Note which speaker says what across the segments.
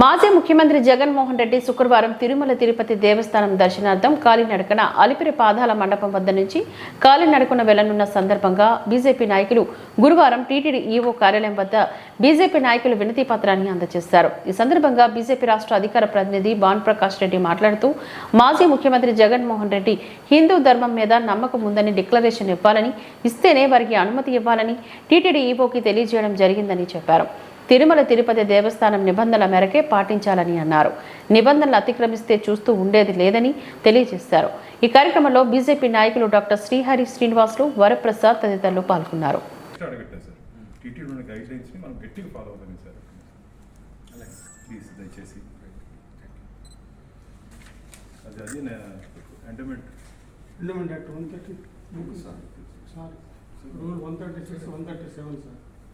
Speaker 1: మాజీ ముఖ్యమంత్రి జగన్మోహన్ రెడ్డి శుక్రవారం తిరుమల తిరుపతి దేవస్థానం దర్శనార్థం కాలినడకన అలిపిరి పాదాల మండపం వద్ద నుంచి కాలినడకన వెళ్ళనున్న సందర్భంగా బీజేపీ నాయకులు గురువారం టీటీడీ ఈవో కార్యాలయం వద్ద బీజేపీ నాయకులు వినతి పత్రాన్ని అందజేశారు. ఈ సందర్భంగా బీజేపీ రాష్ట్ర అధికార ప్రతినిధి భాన్ ప్రకాష్ రెడ్డి మాట్లాడుతూ మాజీ ముఖ్యమంత్రి జగన్మోహన్ రెడ్డి హిందూ ధర్మం మీద నమ్మకం ఉందని డిక్లరేషన్ ఇవ్వాలని ఇస్తేనే వారికి అనుమతి ఇవ్వాలని టీటీడీ ఈవోకి తెలియజేయడం జరిగిందని చెప్పారు. తిరుమల తిరుపతి దేవస్థానం నిబంధనల మేరకే పాటించాలని అన్నారు. నిబంధనలు అతిక్రమిస్తే చూస్తూ ఉండేది లేదని తెలియజేశారు. ఈ కార్యక్రమంలో బీజేపీ నాయకులు డాక్టర్ శ్రీహరి శ్రీనివాసులు వరప్రసాద్ తదితరులు పాల్గొన్నారు.
Speaker 2: Rule one thirty six one thirty seven sir.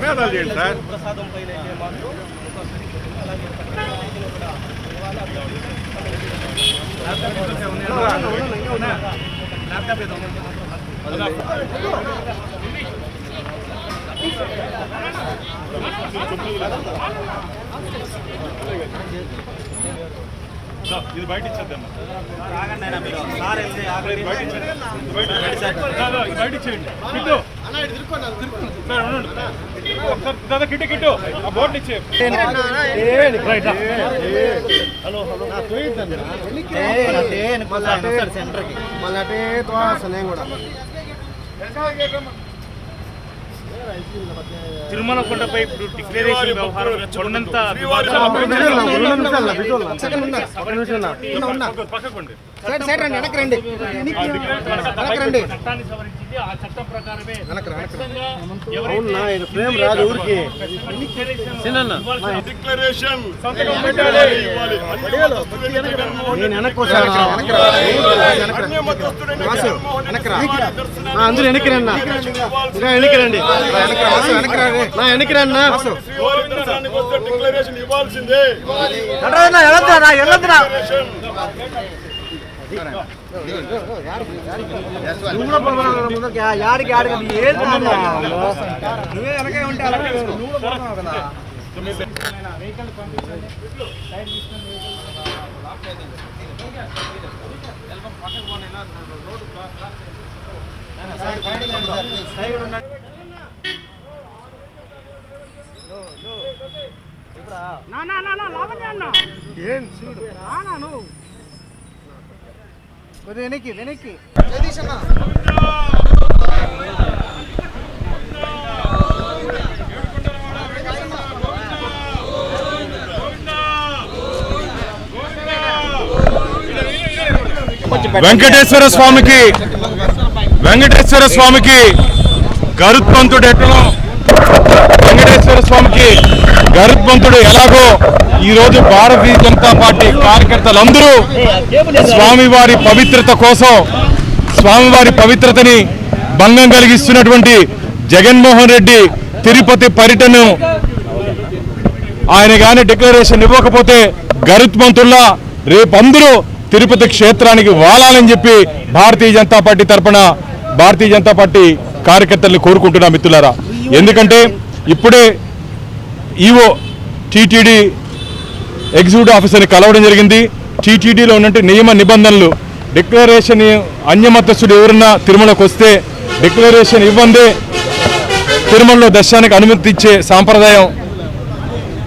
Speaker 3: నినాదాలు చేయండి సార్.
Speaker 4: ప్రసాదం పైన అయితే మాత్రం
Speaker 3: ఇది బయట ఇచ్చేద్దాం. బయట ఇచ్చేయండి. బయట ఇది బయట ఇచ్చేయండి దాదా కిట్టు కిట్టు ఆ బోర్డు ఇచ్చే
Speaker 2: మళ్ళీ కూడా
Speaker 5: తిరుమల కొండపై ఇప్పుడు డిక్లరేషన్ వ్యవహారం కొండంత
Speaker 3: డిక్లరేషన్
Speaker 2: అందరూ వెనక్కి రండి ఇంకా వెనక్కి రండి నా వెనక్కి రండి నా వాసు
Speaker 3: డిక్లరేషన్ ఇవ్వాల్సిందే.
Speaker 2: యాడికి యాడికి ఏం నువ్వే వెనకే ఉంటే అలాగే నువ్వు కూడా పోతున్నావు కదా ఏం చూడు? కొద్దిగా వెనక్కి వెనక్కి.
Speaker 3: వెంకటేశ్వర స్వామికి వెంకటేశ్వర స్వామికి గరుత్మంతుడు ఎట్లనో వెంకటేశ్వర స్వామికి గరుత్మంతుడు ఎలాగో ఈ రోజు భారతీయ జనతా పార్టీ కార్యకర్తలందరూ స్వామివారి పవిత్రత కోసం స్వామివారి పవిత్రతని భంగం కలిగిస్తున్నటువంటి జగన్మోహన్ రెడ్డి తిరుపతి పర్యటన ఆయన కానీ డిక్లరేషన్ ఇవ్వకపోతే గరుత్మంతుల్లా రేపందరూ తిరుపతి క్షేత్రానికి వాలాలని చెప్పి భారతీయ జనతా పార్టీ తరపున భారతీయ జనతా పార్టీ కార్యకర్తల్ని కోరుకుంటున్నా మిత్రులారా. ఎందుకంటే ఇప్పుడే ఈవో టీటీడీ ఎగ్జిక్యూటివ్ ఆఫీసర్ని కలవడం జరిగింది. టీటీడీలో ఉన్నట్టు నియమ నిబంధనలు డిక్లరేషన్ అన్యమతస్థుడు ఎవరన్నా తిరుమలకు వస్తే డిక్లరేషన్ ఇవ్వందే తిరుమలలో దర్శనానికి అనుమతిచ్చే సాంప్రదాయం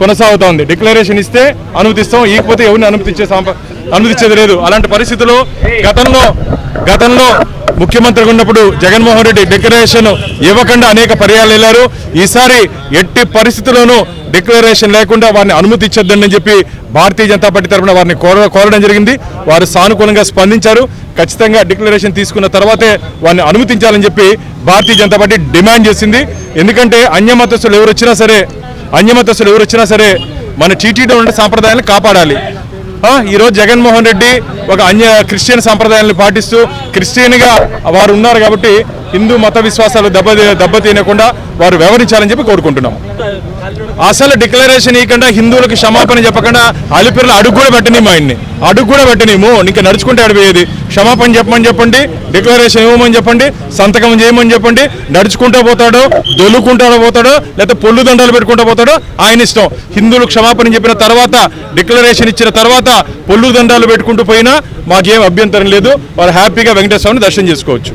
Speaker 3: కొనసాగుతూ ఉంది. డిక్లరేషన్ ఇస్తే అనుమతిస్తాం ఇకపోతే ఎవరిని అనుమతించే సాంప అనుమతించేది లేదు. అలాంటి పరిస్థితుల్లో గతంలో గతంలో ముఖ్యమంత్రిగా ఉన్నప్పుడు జగన్మోహన్ రెడ్డి డిక్లరేషన్ ఇవ్వకుండా అనేక పర్యాలు వెళ్ళారు. ఈసారి ఎట్టి పరిస్థితుల్లోనూ డిక్లరేషన్ లేకుండా వారిని అనుమతి ఇచ్చొద్దని చెప్పి భారతీయ జనతా పార్టీ తరఫున వారిని కోర కోరడం జరిగింది. వారు సానుకూలంగా స్పందించారు. ఖచ్చితంగా డిక్లరేషన్ తీసుకున్న తర్వాతే వారిని అనుమతించాలని చెప్పి భారతీయ జనతా పార్టీ డిమాండ్ చేసింది. ఎందుకంటే అన్యమతస్తులు ఎవరు వచ్చినా సరే అన్యమతస్తులు ఎవరు వచ్చినా సరే మన టీటీడీ ఉండే సాంప్రదాయాలను కాపాడాలి. ఈరోజు జగన్మోహన్ రెడ్డి ఒక అన్య క్రిస్టియన్ సాంప్రదాయాలను పాటిస్తూ క్రిస్టియన్గా వారు ఉన్నారు కాబట్టి హిందూ మత విశ్వాసాలు దెబ్బ దెబ్బతీయకుండా వారు వ్యవహరించాలని చెప్పి కోరుకుంటున్నాం. అసలు డిక్లరేషన్ ఇవ్వకుండా హిందువులకు క్షమాపణ చెప్పకుండా అలిపిర్లు అడుగు కూడా పెట్టనీము ఆయన్ని. అడుగు కూడా పెట్టనీము ఇంకా నడుచుకుంటే అడిపోయేది క్షమాపణ చెప్పమని చెప్పండి డిక్లరేషన్ ఇవ్వమని చెప్పండి సంతకం చేయమని చెప్పండి నడుచుకుంటూ పోతాడో దొల్లుకుంటూ పోతాడో లేకపోతే పొల్లు దండాలు పెట్టుకుంటూ పోతాడో ఆయన ఇష్టం. హిందువులు క్షమాపణ చెప్పిన తర్వాత డిక్లరేషన్ ఇచ్చిన తర్వాత పొల్లు దండాలు పెట్టుకుంటూ పోయినా మాకేం అభ్యంతరం లేదు. వారు హ్యాపీగా వెంకటేశ్వరని దర్శనం చేసుకోవచ్చు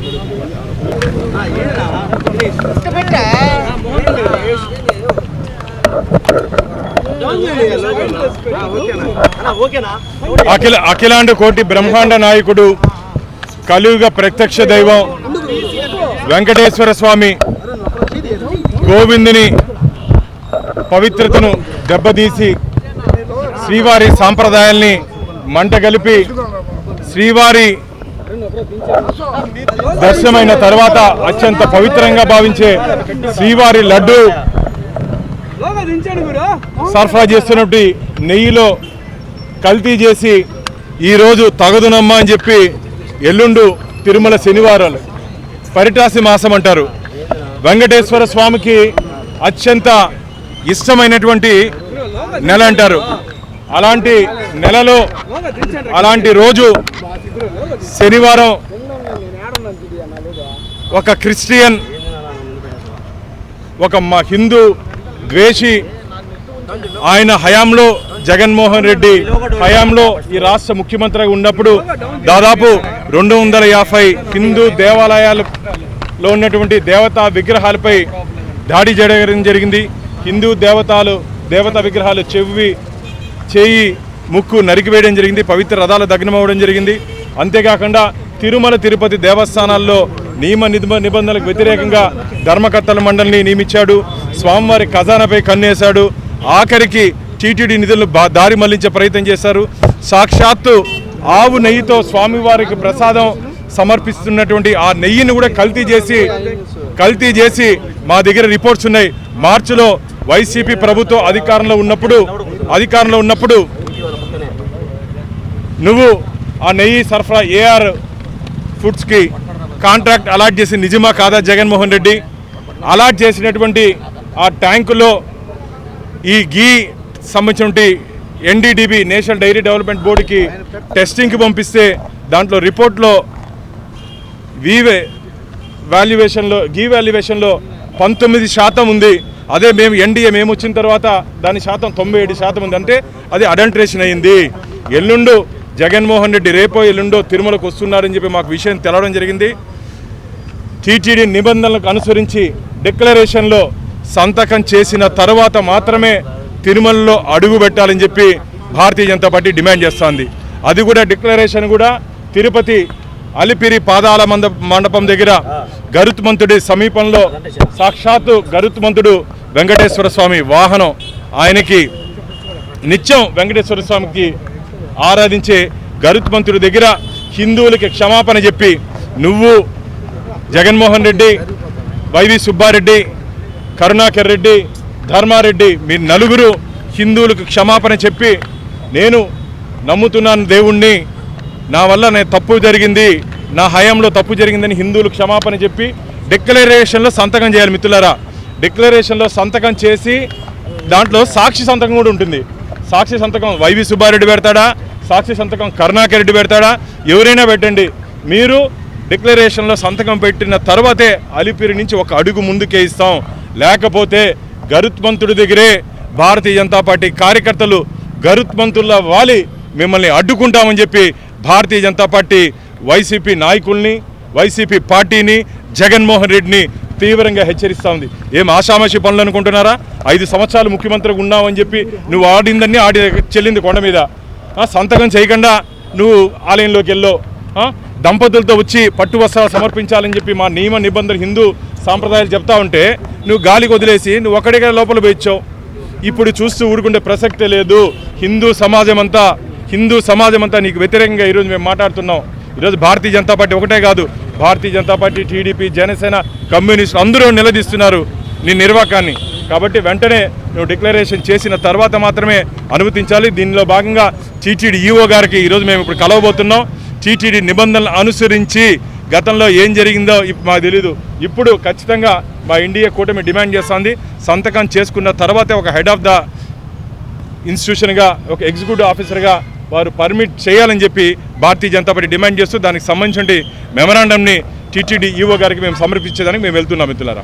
Speaker 4: అన్న ఓకేనా
Speaker 3: అఖిల అఖిలాండ కోటి బ్రహ్మాండ నాయకుడు కలియుగ ప్రత్యక్ష దైవం వెంకటేశ్వర స్వామి గోవిందుని పవిత్రతను దెబ్బతీసి శ్రీవారి సాంప్రదాయాల్ని మంటగలిపి శ్రీవారి దర్శనమైన తర్వాత అత్యంత పవిత్రంగా భావించే శ్రీవారి లడ్డు సరఫరా చేస్తున్నట్టు నెయ్యిలో కల్తీ చేసి ఈరోజు తగదునమ్మా అని చెప్పి ఎల్లుండు తిరుమల శనివారాలు. పరిటాసి మాసం అంటారు. వెంకటేశ్వర స్వామికి అత్యంత ఇష్టమైనటువంటి నెల అంటారు. అలాంటి నెలలో అలాంటి రోజు శనివారం ఒక క్రిస్టియన్ ఒక మా హిందూ ద్వేషి ఆయన హయాంలో జగన్మోహన్ రెడ్డి హయాంలో ఈ రాష్ట్ర ముఖ్యమంత్రిగా ఉన్నప్పుడు దాదాపు రెండు వందల యాభై హిందూ దేవాలయాలలో ఉన్నటువంటి దేవతా విగ్రహాలపై దాడి చేయడం జరిగింది. హిందూ దేవతలు దేవతా విగ్రహాలు చెవి చేయి ముక్కు నరికివేయడం జరిగింది. పవిత్ర రథాలు దగ్నమవ్వడం జరిగింది. అంతేకాకుండా తిరుమల తిరుపతి దేవస్థానాల్లో నియమ నిబంధనలకు వ్యతిరేకంగా ధర్మకర్తల మండలిని నియమించాడు. స్వామివారి ఖజానాపై కన్నేశాడు. ఆఖరికి టీటీడీ నిధులను బా- దారి మళ్ళించే ప్రయత్నం చేశారు. సాక్షాత్తు ఆవు నెయ్యితో స్వామివారికి ప్రసాదం సమర్పిస్తున్నటువంటి ఆ నెయ్యిని కూడా కల్తీ చేసి కల్తీ చేసి మా దగ్గర రిపోర్ట్స్ ఉన్నాయి. మార్చిలో వైసీపీ ప్రభుత్వం అధికారంలో ఉన్నప్పుడు అధికారంలో ఉన్నప్పుడు నువ్వు ఆ నెయ్యి సరఫరా ఏఆర్ ఫుడ్స్కి కాంట్రాక్ట్ అలాట్ చేసి నిజమా కాదా జగన్మోహన్ రెడ్డి? అలాట్ చేసినటువంటి ఆ ట్యాంకులో ఈ గీ సంబంధించినటువంటి ఎన్డీడీబీ నేషనల్ డైరీ డెవలప్మెంట్ బోర్డుకి టెస్టింగ్కి పంపిస్తే దాంట్లో రిపోర్ట్లో వీవే వాల్యుయేషన్లో గీ వాల్యుయేషన్లో పంతొమ్మిది శాతం ఉంది. అదే మేము ఎన్డీఏ మేము వచ్చిన తర్వాత దాని శాతం తొంభై ఏడు శాతం ఉంది. అంటే అది అడల్ట్రేషన్ అయింది. ఎల్లుండు జగన్మోహన్ రెడ్డి రేపో ఎల్లుండో తిరుమలకు వస్తున్నారని చెప్పి మాకు విషయం తెలవడం జరిగింది. టీటీడీ నిబంధనలకు అనుసరించి డిక్లరేషన్లో సంతకం చేసిన తర్వాత మాత్రమే తిరుమలలో అడుగు పెట్టాలని చెప్పి భారతీయ జనతా పార్టీ డిమాండ్ చేస్తోంది. అది కూడా డిక్లరేషన్ కూడా తిరుపతి అలిపిరి పాదాల మండపం దగ్గర గరుత్మంతుడి సమీపంలో సాక్షాత్తు గరుత్మంతుడు వెంకటేశ్వర స్వామి వాహనం ఆయనకి నిత్యం వెంకటేశ్వర స్వామికి ఆరాధించే గరుత్మంతుడి దగ్గర హిందువులకి క్షమాపణ చెప్పి నువ్వు జగన్మోహన్ రెడ్డి వైవి సుబ్బారెడ్డి కరుణాకర్ రెడ్డి ధర్మారెడ్డి మీ నలుగురు హిందువులకు క్షమాపణ చెప్పి నేను నమ్ముతున్నాను దేవుణ్ణి. నా వల్ల నేను తప్పు జరిగింది నా హయాంలో తప్పు జరిగిందని హిందువులు క్షమాపణ చెప్పి డిక్లరేషన్లో సంతకం చేయాలి మిత్రులారా. డిక్లరేషన్లో సంతకం చేసి దాంట్లో సాక్షి సంతకం కూడా ఉంటుంది. సాక్షి సంతకం వైవి సుబ్బారెడ్డి పెడతాడా? సాక్షి సంతకం కరుణాకర్ రెడ్డి పెడతాడా? ఎవరైనా పెట్టండి. మీరు డిక్లరేషన్లో సంతకం పెట్టిన తర్వాతే అలిపిరి నుంచి ఒక అడుగు ముందుకే ఇస్తాం. లేకపోతే గరుత్మంతుడి దగ్గరే భారతీయ జనతా పార్టీ కార్యకర్తలు గరుత్మంతుల్లా వాలి మిమ్మల్ని అడ్డుకుంటామని చెప్పి భారతీయ జనతా పార్టీ వైసీపీ నాయకుల్ని వైసీపీ పార్టీని జగన్మోహన్ రెడ్డిని తీవ్రంగా హెచ్చరిస్తా ఉంది. ఏం ఆషామాషి పనులు అనుకుంటున్నారా? ఐదు సంవత్సరాలు ముఖ్యమంత్రిగా ఉన్నావని చెప్పి నువ్వు ఆడిందని ఆడి చెల్లింది కొండ మీద. సంతకం చేయకుండా నువ్వు ఆలయంలోకి వెళ్ళో. దంపతులతో వచ్చి పట్టు వస్త్రాలు సమర్పించాలని చెప్పి మా నియమ నిబంధనలు హిందూ సాంప్రదాయాలు చెప్తా ఉంటే నువ్వు గాలికి వదిలేసి నువ్వు ఒక్కడిగా లోపల పోయిచ్చావు. ఇప్పుడు చూస్తూ ఊరుకుంటే ప్రసక్తే లేదు. హిందూ సమాజం అంతా హిందూ సమాజం అంతా నీకు వ్యతిరేకంగా ఈరోజు మేము మాట్లాడుతున్నాం. ఈరోజు భారతీయ జనతా పార్టీ ఒకటే కాదు భారతీయ జనతా పార్టీ టీడీపీ జనసేన కమ్యూనిస్టులు అందరూ నిలదీస్తున్నారు నీ నిర్వాకాన్ని. కాబట్టి వెంటనే నువ్వు డిక్లరేషన్ చేసిన తర్వాత మాత్రమే అనుమతించాలి. దీనిలో భాగంగా టీటీడీ ఈఓ గారికి ఈరోజు మేము ఇప్పుడు కలవబోతున్నాం. టీటీడీ నిబంధనలు అనుసరించి గతంలో ఏం జరిగిందో మాకు తెలీదు. ఇప్పుడు ఖచ్చితంగా మా ఇండియా కూటమి డిమాండ్ చేస్తుంది. సంతకం చేసుకున్న తర్వాతే ఒక హెడ్ ఆఫ్ ద ఇన్స్టిట్యూషన్గా ఒక ఎగ్జిక్యూటివ్ ఆఫీసర్గా వారు పర్మిట్ చేయాలని చెప్పి భారతీయ జనతా పార్టీ డిమాండ్ చేస్తూ దానికి సంబంధించిన మెమరాండంని టీటీడీ ఈఓ గారికి మేము సమర్పించేదానికి మేము వెళ్తున్నాం మిత్రులారా.